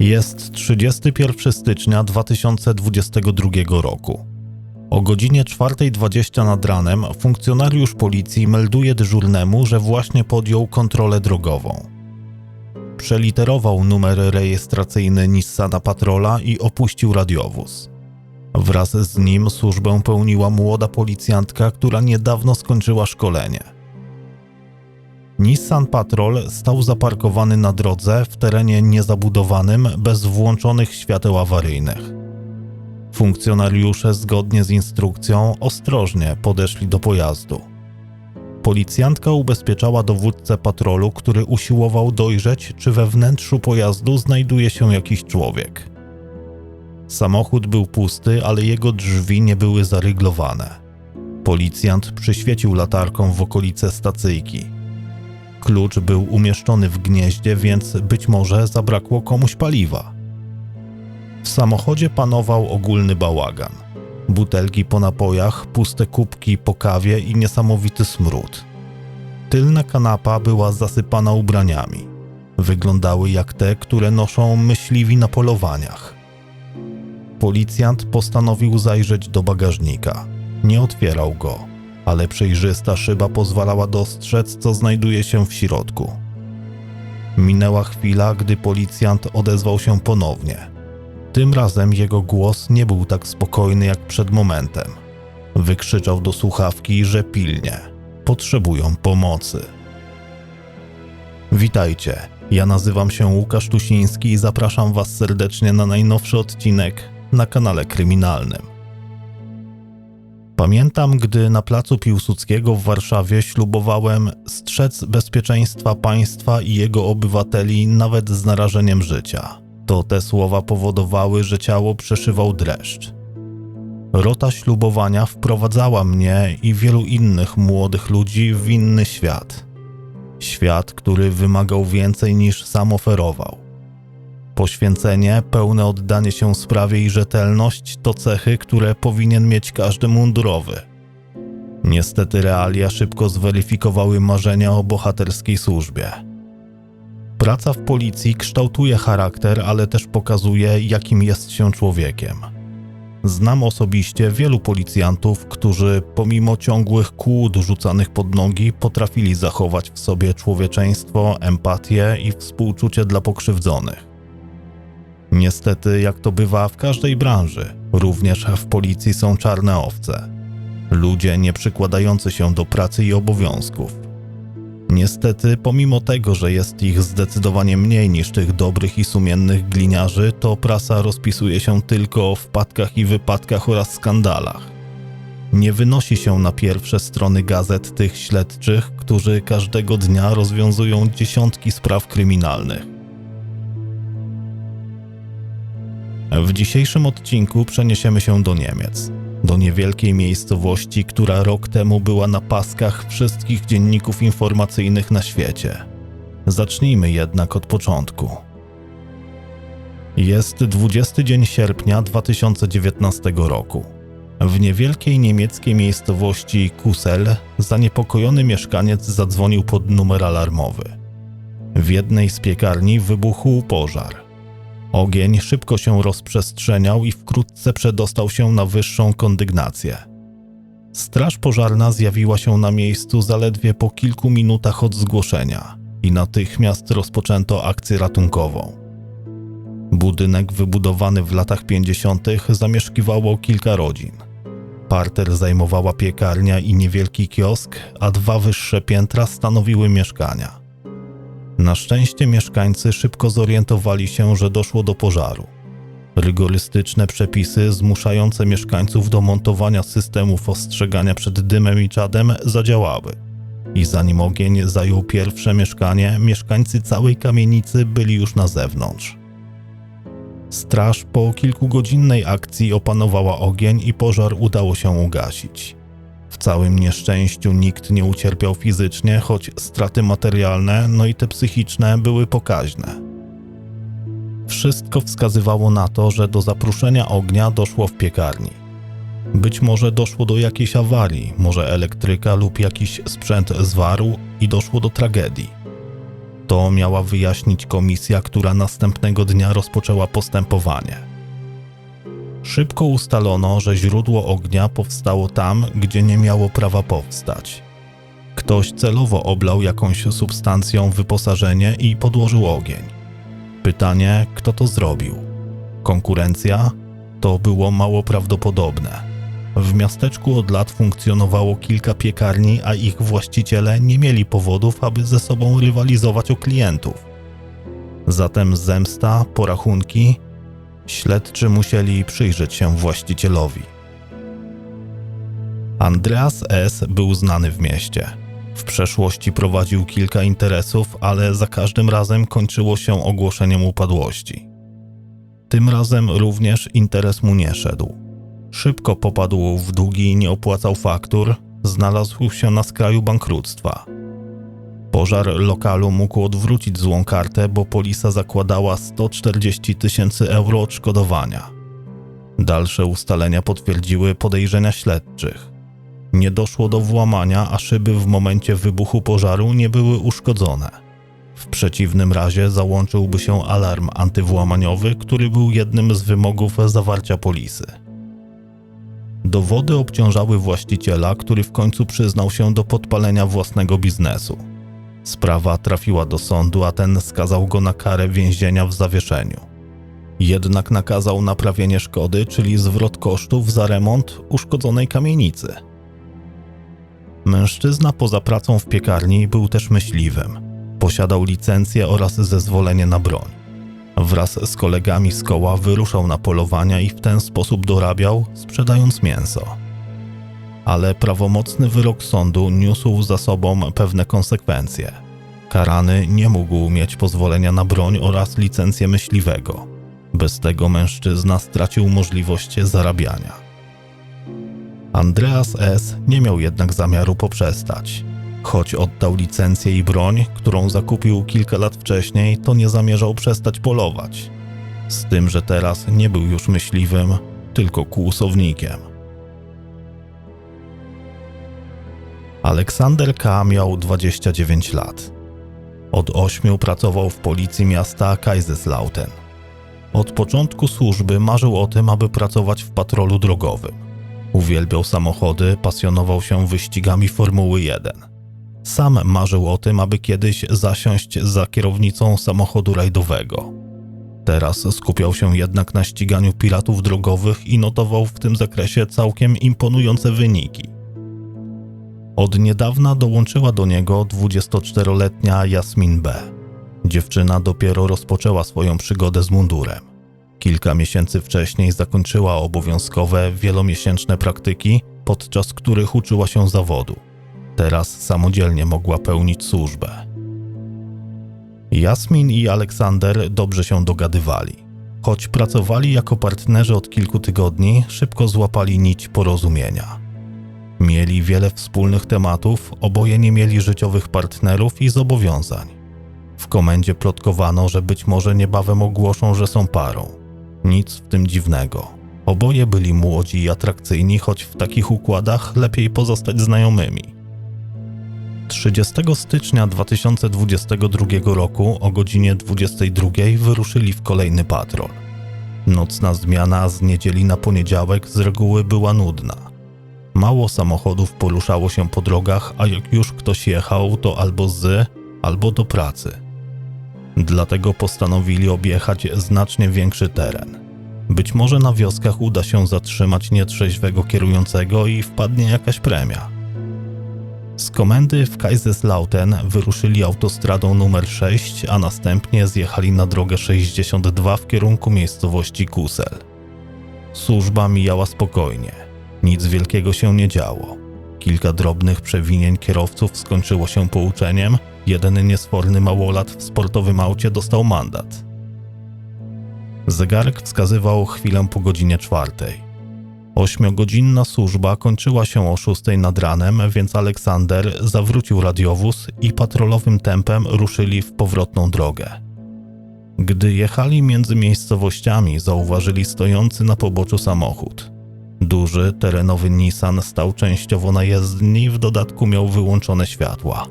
Jest 31 stycznia 2022 roku. O godzinie 4.20 nad ranem funkcjonariusz policji melduje dyżurnemu, że właśnie podjął kontrolę drogową. Przeliterował numer rejestracyjny Nissana Patrola i opuścił radiowóz. Wraz z nim służbę pełniła młoda policjantka, która niedawno skończyła szkolenie. Nissan Patrol stał zaparkowany na drodze w terenie niezabudowanym, bez włączonych świateł awaryjnych. Funkcjonariusze, zgodnie z instrukcją, ostrożnie podeszli do pojazdu. Policjantka ubezpieczała dowódcę patrolu, który usiłował dojrzeć, czy we wnętrzu pojazdu znajduje się jakiś człowiek. Samochód był pusty, ale jego drzwi nie były zaryglowane. Policjant przyświecił latarką w okolice stacyjki. Klucz był umieszczony w gnieździe, więc być może zabrakło komuś paliwa. W samochodzie panował ogólny bałagan. Butelki po napojach, puste kubki po kawie i niesamowity smród. Tylna kanapa była zasypana ubraniami. Wyglądały jak te, które noszą myśliwi na polowaniach. Policjant postanowił zajrzeć do bagażnika. Nie otwierał go, ale przejrzysta szyba pozwalała dostrzec, co znajduje się w środku. Minęła chwila, gdy policjant odezwał się ponownie – tym razem jego głos nie był tak spokojny jak przed momentem. Wykrzyczał do słuchawki, że pilnie potrzebują pomocy. Witajcie, ja nazywam się Łukasz Tusiński i zapraszam Was serdecznie na najnowszy odcinek na kanale kryminalnym. Pamiętam, gdy na placu Piłsudskiego w Warszawie ślubowałem strzec bezpieczeństwa państwa i jego obywateli nawet z narażeniem życia to te słowa powodowały, że ciało przeszywał dreszcz. Rota ślubowania wprowadzała mnie i wielu innych młodych ludzi w inny świat. Świat, który wymagał więcej niż sam oferował. Poświęcenie, pełne oddanie się sprawie i rzetelność to cechy, które powinien mieć każdy mundurowy. Niestety realia szybko zweryfikowały marzenia o bohaterskiej służbie. Praca w policji kształtuje charakter, ale też pokazuje, jakim jest się człowiekiem. Znam osobiście wielu policjantów, którzy pomimo ciągłych kłód rzucanych pod nogi potrafili zachować w sobie człowieczeństwo, empatię i współczucie dla pokrzywdzonych. Niestety, jak to bywa w każdej branży, również w policji są czarne owce. Ludzie nie przykładający się do pracy i obowiązków Niestety, pomimo tego, że jest ich zdecydowanie mniej niż tych dobrych i sumiennych gliniarzy, to prasa rozpisuje się tylko o wpadkach i wypadkach oraz skandalach. Nie wynosi się na pierwsze strony gazet tych śledczych, którzy każdego dnia rozwiązują dziesiątki spraw kryminalnych. W dzisiejszym odcinku przeniesiemy się do Niemiec do niewielkiej miejscowości, która rok temu była na paskach wszystkich dzienników informacyjnych na świecie. Zacznijmy jednak od początku. Jest 20 dzień sierpnia 2019 roku. W niewielkiej niemieckiej miejscowości Kusel zaniepokojony mieszkaniec zadzwonił pod numer alarmowy. W jednej z piekarni wybuchł pożar. Ogień szybko się rozprzestrzeniał i wkrótce przedostał się na wyższą kondygnację. Straż pożarna zjawiła się na miejscu zaledwie po kilku minutach od zgłoszenia i natychmiast rozpoczęto akcję ratunkową. Budynek wybudowany w latach 50. zamieszkiwało kilka rodzin. Parter zajmowała piekarnia i niewielki kiosk, a dwa wyższe piętra stanowiły mieszkania. Na szczęście mieszkańcy szybko zorientowali się, że doszło do pożaru. Rygorystyczne przepisy zmuszające mieszkańców do montowania systemów ostrzegania przed dymem i czadem zadziałały. I zanim ogień zajął pierwsze mieszkanie, mieszkańcy całej kamienicy byli już na zewnątrz. Straż po kilkugodzinnej akcji opanowała ogień i pożar udało się ugasić. W całym nieszczęściu nikt nie ucierpiał fizycznie, choć straty materialne, no i te psychiczne były pokaźne. Wszystko wskazywało na to, że do zapruszenia ognia doszło w piekarni. Być może doszło do jakiejś awarii, może elektryka lub jakiś sprzęt zwarł i doszło do tragedii. To miała wyjaśnić komisja, która następnego dnia rozpoczęła postępowanie. Szybko ustalono, że źródło ognia powstało tam, gdzie nie miało prawa powstać. Ktoś celowo oblał jakąś substancją wyposażenie i podłożył ogień. Pytanie, kto to zrobił? Konkurencja? To było mało prawdopodobne. W miasteczku od lat funkcjonowało kilka piekarni, a ich właściciele nie mieli powodów, aby ze sobą rywalizować o klientów. Zatem zemsta, porachunki, śledczy musieli przyjrzeć się właścicielowi. Andreas S. był znany w mieście. W przeszłości prowadził kilka interesów, ale za każdym razem kończyło się ogłoszeniem upadłości. Tym razem również interes mu nie szedł. Szybko popadł w długi, nie opłacał faktur, znalazł się na skraju bankructwa. Pożar lokalu mógł odwrócić złą kartę, bo polisa zakładała 140 tysięcy euro odszkodowania. Dalsze ustalenia potwierdziły podejrzenia śledczych. Nie doszło do włamania, a szyby w momencie wybuchu pożaru nie były uszkodzone. W przeciwnym razie załączyłby się alarm antywłamaniowy, który był jednym z wymogów zawarcia polisy. Dowody obciążały właściciela, który w końcu przyznał się do podpalenia własnego biznesu. Sprawa trafiła do sądu, a ten skazał go na karę więzienia w zawieszeniu. Jednak nakazał naprawienie szkody, czyli zwrot kosztów za remont uszkodzonej kamienicy. Mężczyzna poza pracą w piekarni był też myśliwym. Posiadał licencję oraz zezwolenie na broń. Wraz z kolegami z koła wyruszał na polowania i w ten sposób dorabiał, sprzedając mięso. Ale prawomocny wyrok sądu niósł za sobą pewne konsekwencje. Karany nie mógł mieć pozwolenia na broń oraz licencję myśliwego. Bez tego mężczyzna stracił możliwość zarabiania. Andreas S. nie miał jednak zamiaru poprzestać. Choć oddał licencję i broń, którą zakupił kilka lat wcześniej, to nie zamierzał przestać polować. Z tym, że teraz nie był już myśliwym, tylko kłusownikiem. Aleksander K. miał 29 lat. Od ośmiu pracował w policji miasta Kaiserslautern. Od początku służby marzył o tym, aby pracować w patrolu drogowym. Uwielbiał samochody, pasjonował się wyścigami Formuły 1. Sam marzył o tym, aby kiedyś zasiąść za kierownicą samochodu rajdowego. Teraz skupiał się jednak na ściganiu piratów drogowych i notował w tym zakresie całkiem imponujące wyniki. Od niedawna dołączyła do niego 24-letnia Jasmin B. Dziewczyna dopiero rozpoczęła swoją przygodę z mundurem. Kilka miesięcy wcześniej zakończyła obowiązkowe wielomiesięczne praktyki, podczas których uczyła się zawodu. Teraz samodzielnie mogła pełnić służbę. Jasmin i Aleksander dobrze się dogadywali. Choć pracowali jako partnerzy od kilku tygodni, szybko złapali nić porozumienia. Mieli wiele wspólnych tematów, oboje nie mieli życiowych partnerów i zobowiązań. W komendzie plotkowano, że być może niebawem ogłoszą, że są parą. Nic w tym dziwnego. Oboje byli młodzi i atrakcyjni, choć w takich układach lepiej pozostać znajomymi. 30 stycznia 2022 roku o godzinie 22 wyruszyli w kolejny patrol. Nocna zmiana z niedzieli na poniedziałek z reguły była nudna. Mało samochodów poruszało się po drogach, a jak już ktoś jechał, to albo z, albo do pracy. Dlatego postanowili objechać znacznie większy teren. Być może na wioskach uda się zatrzymać nietrzeźwego kierującego i wpadnie jakaś premia. Z komendy w Kaiserslautern wyruszyli autostradą numer 6, a następnie zjechali na drogę 62 w kierunku miejscowości Kusel. Służba mijała spokojnie. Nic wielkiego się nie działo. Kilka drobnych przewinień kierowców skończyło się pouczeniem, jeden niesforny małolat w sportowym aucie dostał mandat. Zegarek wskazywał chwilę po godzinie czwartej. Ośmiogodzinna służba kończyła się o szóstej nad ranem, więc Aleksander zawrócił radiowóz i patrolowym tempem ruszyli w powrotną drogę. Gdy jechali między miejscowościami, zauważyli stojący na poboczu samochód. Duży, terenowy Nissan stał częściowo na jezdni, w dodatku miał wyłączone światła.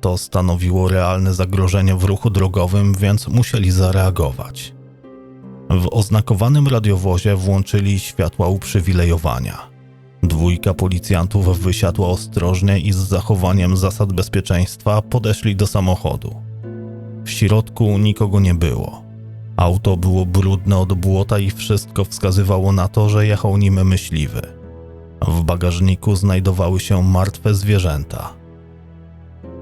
To stanowiło realne zagrożenie w ruchu drogowym, więc musieli zareagować. W oznakowanym radiowozie włączyli światła uprzywilejowania. Dwójka policjantów wysiadła ostrożnie i z zachowaniem zasad bezpieczeństwa podeszli do samochodu. W środku nikogo nie było. Auto było brudne od błota i wszystko wskazywało na to, że jechał nim myśliwy. W bagażniku znajdowały się martwe zwierzęta.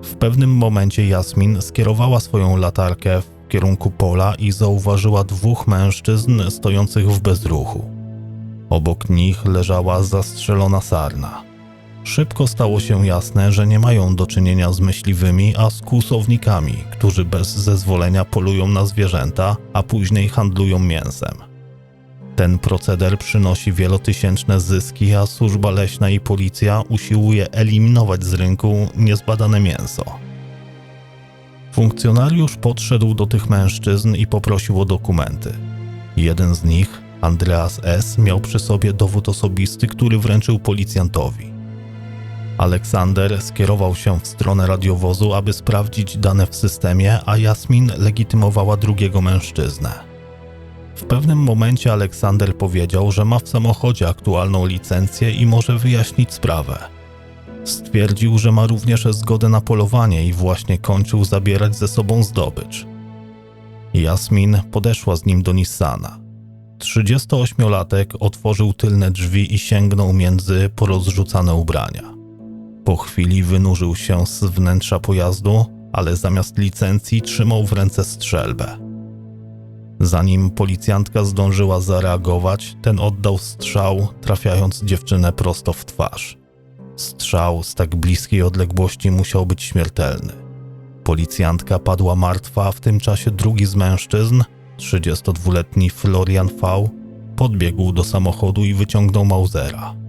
W pewnym momencie Jasmin skierowała swoją latarkę w kierunku pola i zauważyła dwóch mężczyzn stojących w bezruchu. Obok nich leżała zastrzelona sarna. Szybko stało się jasne, że nie mają do czynienia z myśliwymi, a z kłusownikami, którzy bez zezwolenia polują na zwierzęta, a później handlują mięsem. Ten proceder przynosi wielotysięczne zyski, a służba leśna i policja usiłuje eliminować z rynku niezbadane mięso. Funkcjonariusz podszedł do tych mężczyzn i poprosił o dokumenty. Jeden z nich, Andreas S., miał przy sobie dowód osobisty, który wręczył policjantowi. Aleksander skierował się w stronę radiowozu, aby sprawdzić dane w systemie, a Jasmin legitymowała drugiego mężczyznę. W pewnym momencie Aleksander powiedział, że ma w samochodzie aktualną licencję i może wyjaśnić sprawę. Stwierdził, że ma również zgodę na polowanie i właśnie kończył zabierać ze sobą zdobycz. Jasmin podeszła z nim do Nissana. 38-latek otworzył tylne drzwi i sięgnął między porozrzucane ubrania. Po chwili wynurzył się z wnętrza pojazdu, ale zamiast licencji trzymał w ręce strzelbę. Zanim policjantka zdążyła zareagować, ten oddał strzał, trafiając dziewczynę prosto w twarz. Strzał z tak bliskiej odległości musiał być śmiertelny. Policjantka padła martwa, a w tym czasie drugi z mężczyzn, 32-letni Florian V, podbiegł do samochodu i wyciągnął Mausera.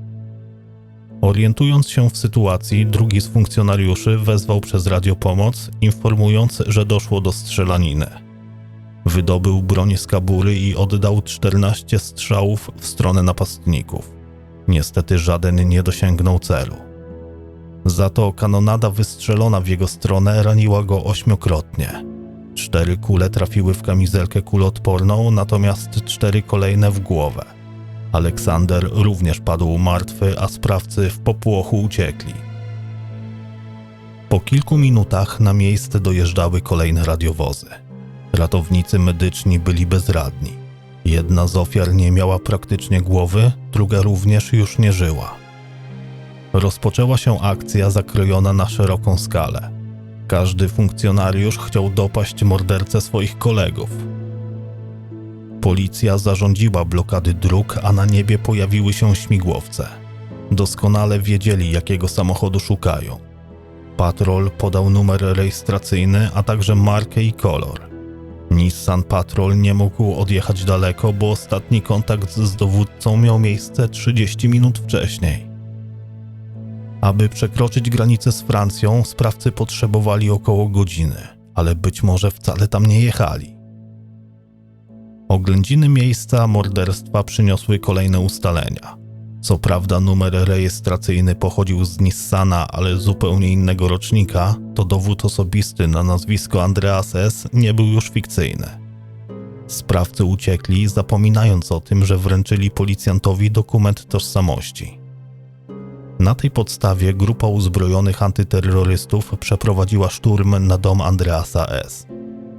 Orientując się w sytuacji, drugi z funkcjonariuszy wezwał przez radio pomoc, informując, że doszło do strzelaniny. Wydobył broń z kabury i oddał 14 strzałów w stronę napastników. Niestety żaden nie dosięgnął celu. Za to kanonada wystrzelona w jego stronę raniła go ośmiokrotnie. Cztery kule trafiły w kamizelkę kuloodporną, natomiast cztery kolejne w głowę. Aleksander również padł martwy, a sprawcy w popłochu uciekli. Po kilku minutach na miejsce dojeżdżały kolejne radiowozy. Ratownicy medyczni byli bezradni. Jedna z ofiar nie miała praktycznie głowy, druga również już nie żyła. Rozpoczęła się akcja zakrojona na szeroką skalę. Każdy funkcjonariusz chciał dopaść mordercę swoich kolegów. Policja zarządziła blokady dróg, a na niebie pojawiły się śmigłowce. Doskonale wiedzieli, jakiego samochodu szukają. Patrol podał numer rejestracyjny, a także markę i kolor. Nissan Patrol nie mógł odjechać daleko, bo ostatni kontakt z dowódcą miał miejsce 30 minut wcześniej. Aby przekroczyć granicę z Francją, sprawcy potrzebowali około godziny, ale być może wcale tam nie jechali. Oględziny miejsca morderstwa przyniosły kolejne ustalenia. Co prawda numer rejestracyjny pochodził z Nissana, ale zupełnie innego rocznika, to dowód osobisty na nazwisko Andreas S. nie był już fikcyjny. Sprawcy uciekli, zapominając o tym, że wręczyli policjantowi dokument tożsamości. Na tej podstawie grupa uzbrojonych antyterrorystów przeprowadziła szturm na dom Andreasa S.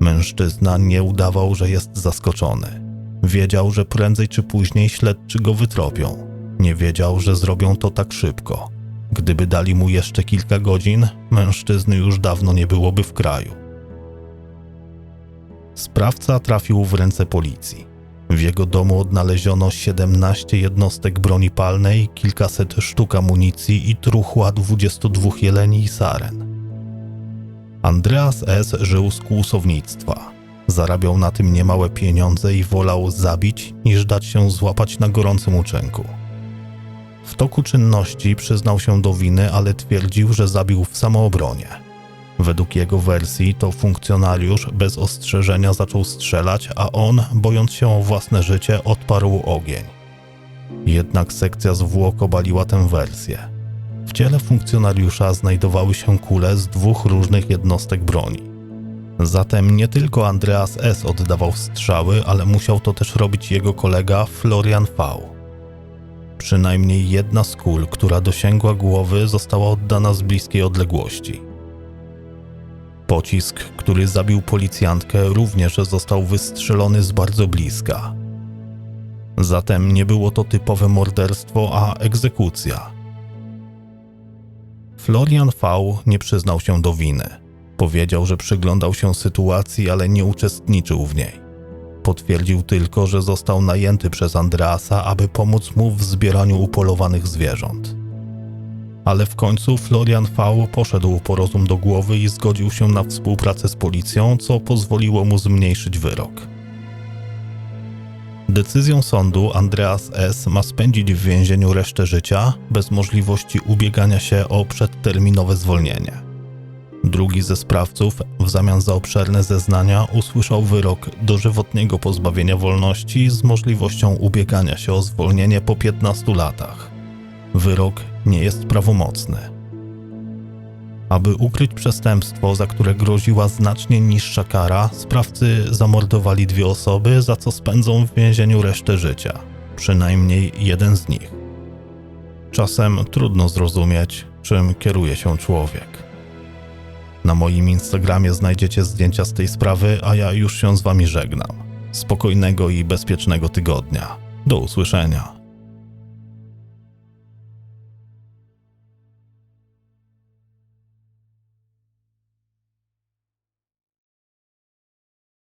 Mężczyzna nie udawał, że jest zaskoczony. Wiedział, że prędzej czy później śledczy go wytropią. Nie wiedział, że zrobią to tak szybko. Gdyby dali mu jeszcze kilka godzin, mężczyzny już dawno nie byłoby w kraju. Sprawca trafił w ręce policji. W jego domu odnaleziono 17 jednostek broni palnej, kilkaset sztuk amunicji i truchła 22 jeleni i saren. Andreas S. żył z kłusownictwa. Zarabiał na tym niemałe pieniądze i wolał zabić, niż dać się złapać na gorącym uczynku. W toku czynności przyznał się do winy, ale twierdził, że zabił w samoobronie. Według jego wersji to funkcjonariusz bez ostrzeżenia zaczął strzelać, a on, bojąc się o własne życie, odparł ogień. Jednak sekcja zwłok obaliła tę wersję. W ciele funkcjonariusza znajdowały się kule z dwóch różnych jednostek broni. Zatem nie tylko Andreas S. oddawał strzały, ale musiał to też robić jego kolega Florian V. Przynajmniej jedna z kul, która dosięgła głowy, została oddana z bliskiej odległości. Pocisk, który zabił policjantkę, również został wystrzelony z bardzo bliska. Zatem nie było to typowe morderstwo, a egzekucja. Florian V nie przyznał się do winy. Powiedział, że przyglądał się sytuacji, ale nie uczestniczył w niej. Potwierdził tylko, że został najęty przez Andreasa, aby pomóc mu w zbieraniu upolowanych zwierząt. Ale w końcu Florian V poszedł po rozum do głowy i zgodził się na współpracę z policją, co pozwoliło mu zmniejszyć wyrok. Decyzją sądu Andreas S. ma spędzić w więzieniu resztę życia bez możliwości ubiegania się o przedterminowe zwolnienie. Drugi ze sprawców, w zamian za obszerne zeznania, usłyszał wyrok dożywotniego pozbawienia wolności z możliwością ubiegania się o zwolnienie po 15 latach. Wyrok nie jest prawomocny. Aby ukryć przestępstwo, za które groziła znacznie niższa kara, sprawcy zamordowali dwie osoby, za co spędzą w więzieniu resztę życia. Przynajmniej jeden z nich. Czasem trudno zrozumieć, czym kieruje się człowiek. Na moim Instagramie znajdziecie zdjęcia z tej sprawy, a ja już się z wami żegnam. Spokojnego i bezpiecznego tygodnia. Do usłyszenia.